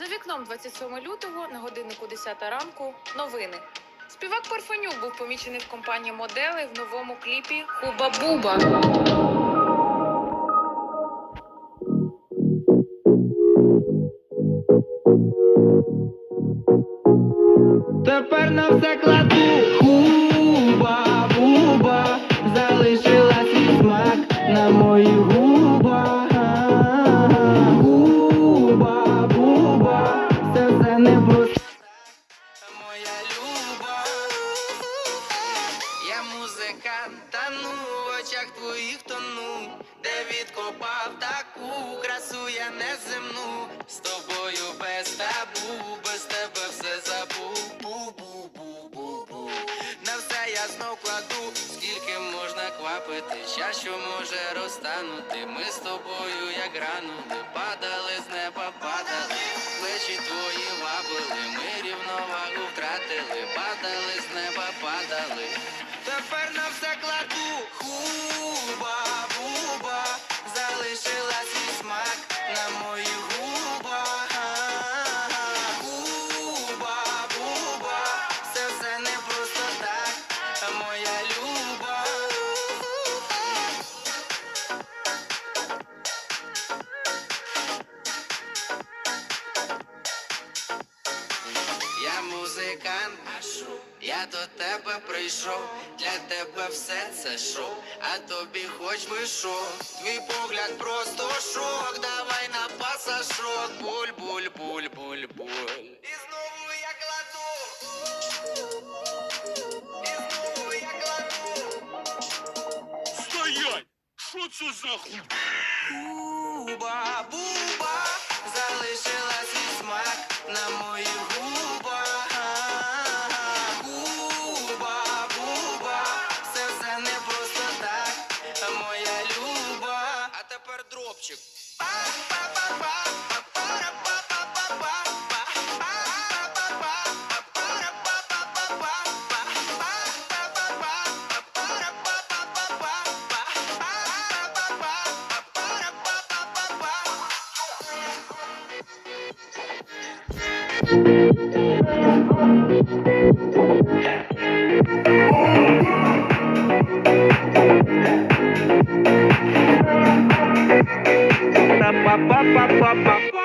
За вікном 27 лютого на годиннику 10 ранку новини. Співак Парфенюк був помічений в компанії модели в новому кліпі Хуба Буба. Тепер на все кладу Хуба, буба Залишила свій смак на моїх губах Музикант, тану в очах твоїх тону. Де відкопав таку красу я неземну З тобою без табу, без тебе все забув. Бу-бу-бу-бу-бу. На все я знов кладу, скільки можна квапити? Що може розтанути? Ми з тобою як гранули Падали з неба, падали. Плечі твої вабили Ми рівновагу втратили. Падали з неба, падали Тепер на все кладу Я музикант. Я до тебе прийшов, для тебе все це шоу, а тобі хоч би що. Твій погляд просто шок, давай на пасашок. Буль, буль, буль, буль, буль. І знову я кладу. І знову я кладу. Стоять! Що це за ху... Буба, ba ba ba ba ba